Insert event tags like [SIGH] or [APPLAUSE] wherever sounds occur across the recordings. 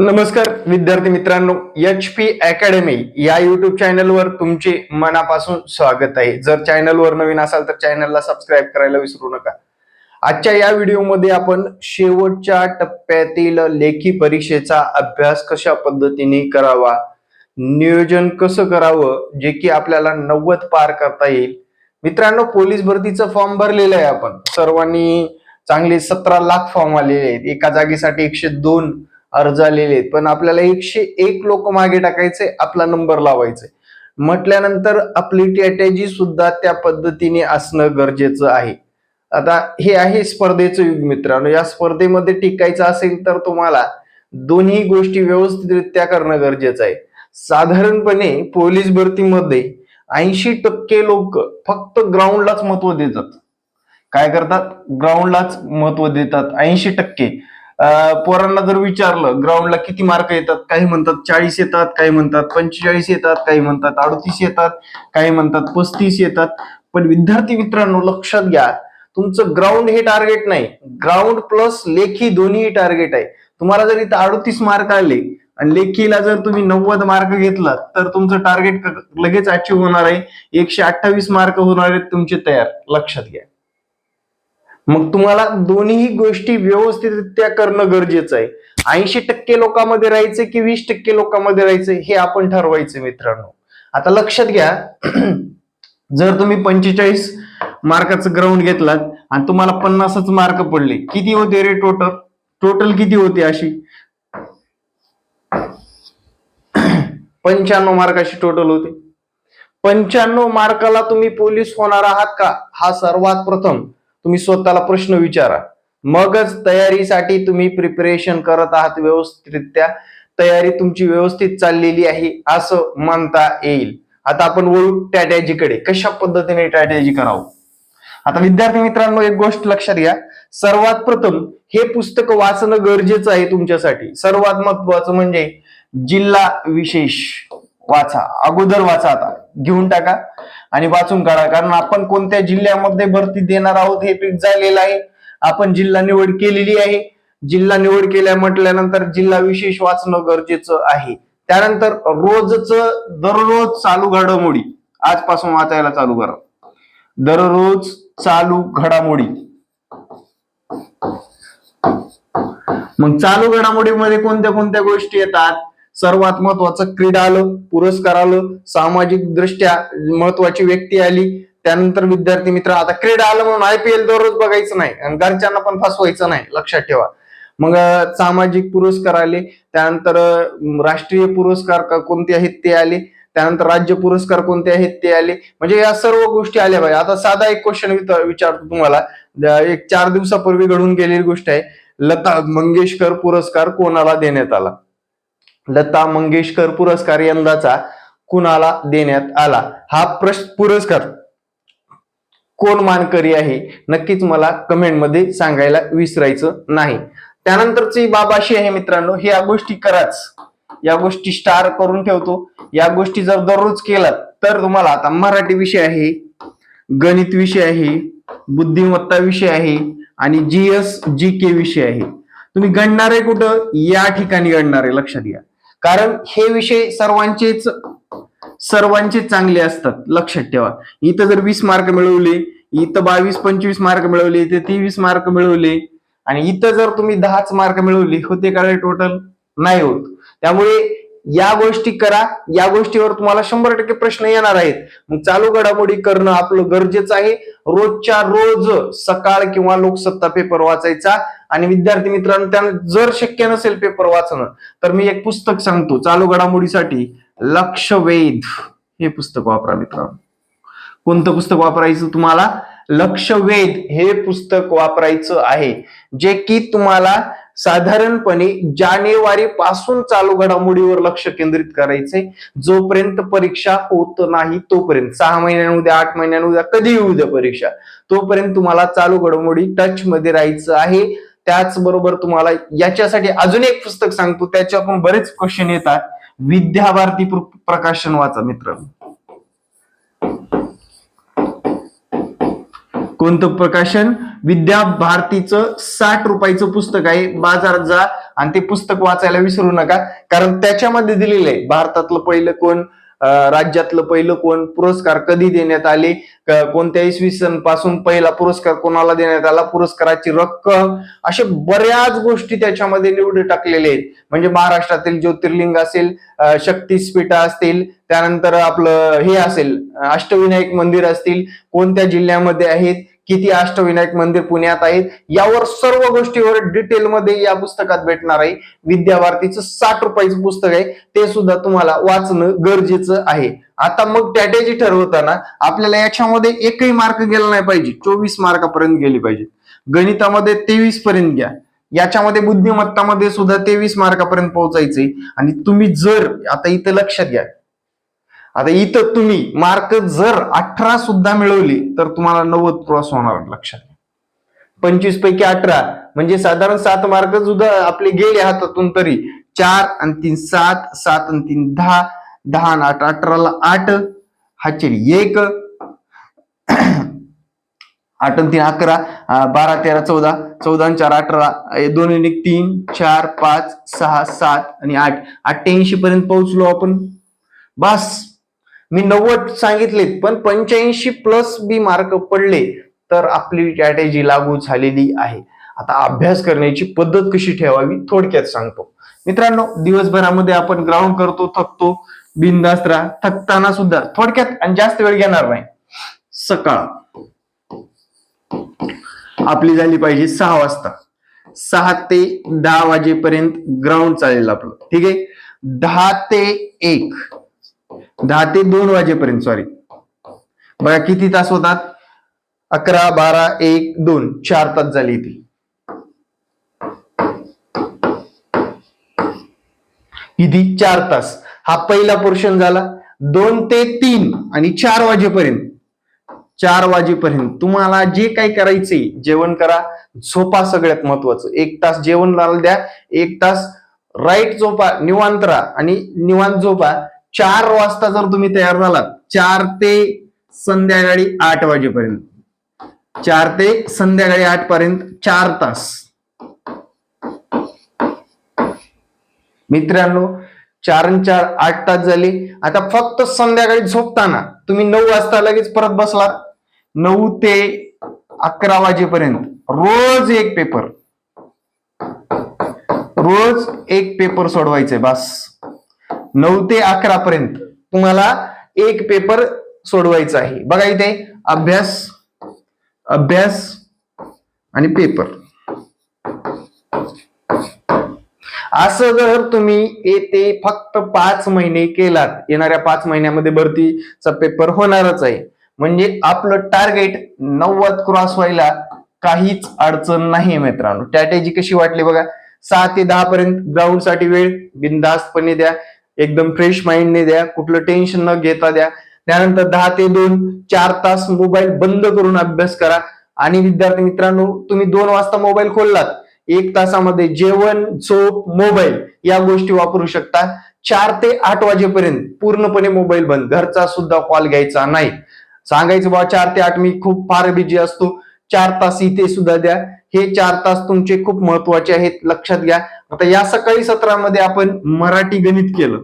नमस्कार विद्यार्थी मित्रांनो एच पी अकॅडमी या युट्यूब चॅनलवर तुमचे मनापासून स्वागत आहे. जर चॅनलवर नवीन असाल तर चॅनलला सबस्क्राईब करायला विसरू नका. आजच्या या व्हिडिओमध्ये आपण शेवटच्या टप्प्यातील लेखी परीक्षेचा अभ्यास कशा पद्धतीने करावा नियोजन कसं करावं जे की आपल्याला नव्वद पार करता येईल. मित्रांनो पोलीस भरतीचं फॉर्म भरलेलं आहे आपण. सर्वांनी चांगले सतरा लाख फॉर्म आलेले आहेत. एका जागेसाठी एकशे दोन अर्ज आलेले आहेत. पण आपल्याला एकशे एक लोक मागे टाकायचे आपला नंबर लावायचे. म्हटल्यानंतर आपली स्ट्रॅटेजी सुद्धा त्या पद्धतीने असणं गरजेचं आहे. आता हे आहे स्पर्धेचं युग मित्रांनो. या स्पर्धेमध्ये टिकायचं असेल तर तुम्हाला दोन्ही गोष्टी व्यवस्थितरित्या करणं गरजेचं आहे. साधारणपणे पोलीस भरतीमध्ये ऐंशी टक्के लोक फक्त ग्राउंडलाच महत्त्व देतात. काय करतात? ग्राउंडलाच महत्त्व देतात. ऐंशी टक्के. पोरांना जर विचारलं ग्राउंडला किती मार्क येतात काही म्हणतात चाळीस येतात काही म्हणतात पंचेचाळीस येतात काही म्हणतात अडतीस येतात काही म्हणतात पस्तीस येतात. पण विद्यार्थी मित्रांनो लक्षात घ्या तुमचं ग्राउंड हे टार्गेट नाही. ग्राउंड प्लस लेखी दोन्ही टार्गेट आहे. तुम्हाला जर इथं अडतीस मार्क आले आणि लेखीला जर तुम्ही नव्वद मार्क घेतला तर तुमचं टार्गेट लगेच अचीव्ह होणार आहे. एकशे अठ्ठावीस मार्क होणार आहेत तुमचे तयार. लक्षात घ्या. मग तुम्हाला दोन्ही गोष्टी व्यवस्थितरित्या करणं गरजेचं आहे. ऐंशी टक्के लोकांमध्ये राहायचं की वीस टक्के लोकांमध्ये राहायचं हे आपण ठरवायचं मित्रांनो. आता लक्षात घ्या [CLEARS THROAT] जर तुम्ही पंचेचाळीस मार्काचं ग्राउंड घेतलात आणि तुम्हाला पन्नासच मार्क पडले किती होते रे टोटल टोटल किती होते अशी? [CLEARS THROAT] पंच्याण्णव मार्काची टोटल होते. पंच्याण्णव मार्काला तुम्ही पोलीस होणार आहात का? हा सर्वात प्रथम. तुम्ही स्वतःला प्रश्न विचारा. मगच तयारीसाठी तुम्ही प्रिपरेशन करत आहात व्यवस्थितरित्या. तयारी तुमची व्यवस्थित चाललेली आहे असं म्हणता येईल. आता आपण वळू स्ट्रॅटेजीकडे कशा पद्धतीने स्ट्रॅटेजी करावं? आता विद्यार्थी मित्रांनो एक गोष्ट लक्षात घ्या. सर्वात प्रथम हे पुस्तक वाचणं गरजेचं आहे तुमच्यासाठी. सर्वात महत्वाचं म्हणजे जिल्हा विशेष. वाचा. अगोदर वाचा आता. घेऊन टाका आणि वाचून काढा. कारण आपण कोणत्या जिल्ह्यामध्ये भरती देणार आहोत हे फिक्स झालेलं आहे. आपण जिल्हा निवड केलेली आहे. जिल्हा निवड केल्या म्हटल्यानंतर जिल्हा विशेष वाचणं गरजेचं आहे. त्यानंतर रोजच दररोज चालू घडामोडी. आजपासून वाचायला चालू करा. दररोज चालू घडामोडी. मग चालू घडामोडीमध्ये कोणत्या कोणत्या गोष्टी येतात? सर्वात महत्वाचं क्रीडा आलं पुरस्कार आलं सामाजिक दृष्ट्या महत्वाची व्यक्ती आली. त्यानंतर विद्यार्थी मित्र आता क्रीडा आलं म्हणून आयपीएल दररोज बघायचं नाही आणि घरच्यांना पण फसवायचं नाही लक्षात ठेवा. मग सामाजिक पुरस्कार आले त्यानंतर राष्ट्रीय पुरस्कार कोणते आहेत ते आले त्यानंतर राज्य पुरस्कार कोणते आहेत ते आले. म्हणजे या सर्व गोष्टी आल्या पाहिजे. आता साधा एक क्वेश्चन विचारतो तुम्हाला. एक चार दिवसापूर्वी घडून गेलेली गोष्ट आहे लता मंगेशकर पुरस्कार कोणाला देण्यात आला? लता मंगेशकर पुरस्कार यंदाचा कुणाला देण्यात आला? हा प्रश्न पुरस्कार कोण मानकरी आहे? नक्कीच मला कमेंटमध्ये सांगायला विसरायचं नाही. त्यानंतरची बाब अशी आहे मित्रांनो ह्या गोष्टी कराच. या गोष्टी स्टार करून ठेवतो. या गोष्टी जर दररोज केलात तर तुम्हाला आता मराठी विषय आहे गणित विषय आहे बुद्धिमत्ता विषय आहे आणि जीएस जी के विषय आहे. तुम्ही गणणार आहे कुठं? या ठिकाणी गणणार आहे लक्षात घ्या. कारण हे विषय सर्वांचेच सर्वांचे चांगले असतात लक्षात ठेवा. इथं जर वीस मार्क मिळवले इथं बावीस पंचवीस मार्क मिळवले इथे तेवीस मार्क मिळवले आणि इथं जर तुम्ही दहाच मार्क मिळवले होते का टोटल नाही होत. त्यामुळे या गोष्टी करा. या गोष्टीवर तुम्हाला शंभर टक्के प्रश्न येणार आहेत. मग चालू घडामोडी करणं आपलं गरजेचं आहे. रोजच्या रोज सकाळ किंवा लोकसत्ता पेपर वाचायचा आणि विद्यार्थी मित्रांनो त्यांना जर शक्य नसेल पेपर वाचणं तर मी एक पुस्तक सांगतो. चालू घडामोडीसाठी लक्षवेध हे पुस्तक वापरा मित्रांनो. कोणतं पुस्तक वापरायचं तुम्हाला? लक्षवेध हे पुस्तक वापरायचं आहे. जे की तुम्हाला साधारणपणे जानेवारी पासून चालू घडामोडीवर लक्ष केंद्रित करायचंय जोपर्यंत परीक्षा होत नाही तोपर्यंत सहा महिन्यांमध्ये आठ महिन्यांमध्ये कधी येऊ द्या परीक्षा तोपर्यंत तुम्हाला चालू घडामोडी टच मध्ये राहायचं आहे. त्याचबरोबर तुम्हाला याच्यासाठी अजून एक पुस्तक सांगतो त्याच्यातून बरेच क्वेश्चन येतात. विद्याभारती प्र- प्रकाशन वाचा मित्र. कोणतं प्रकाशन? विद्या भारतीचं साठ रुपयाचं पुस्तक आहे बाजारात जा आणि ते पुस्तक वाचायला विसरू नका. कारण त्याच्यामध्ये दिलेलं आहे भारतातलं पहिलं कोण राज्यातलं पहिलं कोण पुरस्कार कधी देण्यात आले कोणत्या इसवी सनपासून पहिला पुरस्कार कोणाला देण्यात आला पुरस्काराची रक्कम अशा बऱ्याच गोष्टी त्याच्यामध्ये निवडून टाकलेले आहेत. म्हणजे महाराष्ट्रातील ज्योतिर्लिंग असेल अं, असतील त्यानंतर आपलं हे असेल अष्टविनायक मंदिर असतील कोणत्या जिल्ह्यामध्ये आहेत किती अष्टविनायक मंदिर पुण्यात आहेत यावर सर्व गोष्टीवर डिटेलमध्ये या पुस्तकात भेटणार आहे. विद्यावार्थीचं साठ रुपयाचं पुस्तक आहे ते सुद्धा तुम्हाला वाचणं गरजेचं आहे. आता मग स्ट्रॅटेजी ठरवताना आपल्याला याच्यामध्ये एकही मार्क गेला नाही पाहिजे चोवीस मार्कापर्यंत गेली पाहिजे. गणितामध्ये तेवीस पर्यंत घ्या. याच्यामध्ये बुद्धिमत्तामध्ये सुद्धा तेवीस मार्कापर्यंत पोहोचायचे आणि तुम्ही जर आता इथं लक्षात घ्या आता इथं तुम्ही मार्क जर अठरा सुद्धा मिळवली तर तुम्हाला नव्वद क्रॉस होणार लक्षात पंचवीस पैकी अठरा म्हणजे साधारण सात मार्क सुद्धा आपले गेले हातातून तरी चार आणि तीन सात सात आणि तीन दहा दहा आणि आठ अठराला आठ हाचेरी एक [CLEARS THROAT] आठ आणि तीन अकरा बारा तेरा चौदा चौदा आणि चार अठरा दोन आणि एक तीन चार पाच सहा सात आणि आठ. अठ्ठ्याऐंशी पर्यंत पोहोचलो आपण. बस. मी नव्वद सांगितलेत पण पंच्याऐंशी प्लस बी मार्क पडले तर आपली स्ट्रॅटेजी लागू झालेली आहे. आता अभ्यास करण्याची पद्धत कशी ठेवावी थोडक्यात सांगतो. मित्रांनो दिवसभरामध्ये आपण ग्राउंड करतो थकतो बिनधास्त राहा थकताना सुद्धा थोडक्यात आणि जास्त वेळ घेणार नाही. सकाळ. आपली झाली पाहिजे सहा वाजता. सहा ते दहा वाजेपर्यंत ग्राउंड चालेल आपलं. ठीक आहे? दहा ते एक. दहा ते दोन वाजेपर्यंत सॉरी बघा किती तास होतात? अकरा बारा एक दोन चार तास झाली ती किती चार तास. हा पहिला पोर्शन झाला. दोन ते तीन आणि चार वाजेपर्यंत. चार वाजेपर्यंत. तुम्हाला जे काही करायचंय जेवण करा. झोपा सगळ्यात महत्वाचं. एक तास जेवण द्या. एक तास राईट झोपा. निवांत राहा. आणि निवांत झोपा. चार वाजता जर तुम्ही तयार झालात चार ते संध्याकाळी आठ वाजेपर्यंत. चार ते संध्याकाळी आठ पर्यंत चार तास. मित्रांनो चार चार आठ तास झाले. आता फक्त संध्याकाळी झोपताना तुम्ही नऊ वाजता लगेच परत बसला नऊ ते अकरा वाजेपर्यंत. रोज एक पेपर रोज एक पेपर सोडवायचे बस. नऊ ते अकरा पर्यंत तुम्हाला एक पेपर सोडवायचा आहे. बघा इथे अभ्यास अभ्यास आणि पेपर. असं जर तुम्ही येते फक्त पाच महिने केलात येणाऱ्या पाच महिन्यामध्ये भरतीचा पेपर होणारच आहे. म्हणजे आपलं टार्गेट नव्वद क्रॉस व्हायला काहीच अडचण नाही मित्रांनो. स्ट्रॅटेजी कशी वाटली बघा. सहा ते दहा पर्यंत ग्राउंडसाठी वेळ बिनधास्तपणे द्या. एकदम फ्रेश माइंडने द्या कुठलं टेन्शन न घेता द्या. त्यानंतर दहा ते दोन चार तास मोबाईल बंद करून अभ्यास करा. आणि विद्यार्थी मित्रांनो तुम्ही दोन वाजता मोबाईल खोललात. एक तासामध्ये जेवण झोप मोबाईल या गोष्टी वापरू शकता. चार ते आठ वाजेपर्यंत पूर्णपणे मोबाईल बंद. घरचा सुद्धा कॉल घ्यायचा नाही. सांगायचं बाबा चार ते आठ मी खूप फार बिजी असतो. चार तास इथे सुद्धा द्या. हे चार तास तुमचे खूप महत्त्वाचे आहेत लक्षात घ्या. आता या सकाळी सत्रामध्ये आपण मराठी गणित केलं.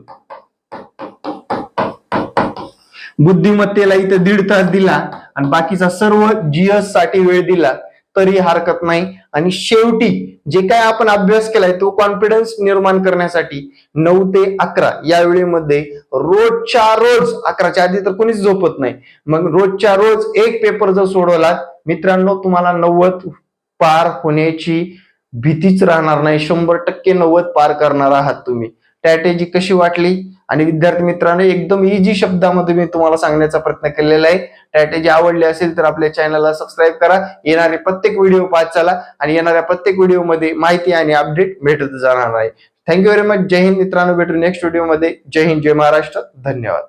बुद्धिमत्तेला इथं दीड तास दिला आणि बाकीचा सर्व जीएससाठी वेळ दिला तरी हरकत नाही. आणि शेवटी जे काय आपण अभ्यास केलाय तो कॉन्फिडन्स निर्माण करण्यासाठी नऊ ते अकरा या वेळेमध्ये रोजच्या रोज अकराच्या आधी तर कोणीच झोपत नाही. मग रोजच्या रोज एक पेपर जर सोडवलात मित्रांनो तुम्हाला नव्वद पार होण्याची भीतीच राहणार नाही. शंभर टक्के नव्वद पार करणार आहात तुम्ही. स्ट्रॅटेजी कशी वाटली? आणि विद्यार्थी मित्रांनो एकदम इझी शब्दामध्ये मी तुम्हाला सांगण्याचा प्रयत्न केलेला आहे. स्ट्रॅटेजी आवडली असेल तर आपल्या चॅनलला सबस्क्राईब करा. येणारे प्रत्येक व्हिडिओ पाहत चला. आणि येणाऱ्या प्रत्येक व्हिडिओमध्ये माहिती आणि अपडेट भेटत जाणार आहे. Thank you very much Jai Hind मित्रांनो. भेटू नेक्स्ट व्हिडिओमध्ये जय हिंद. जय महाराष्ट्र. धन्यवाद.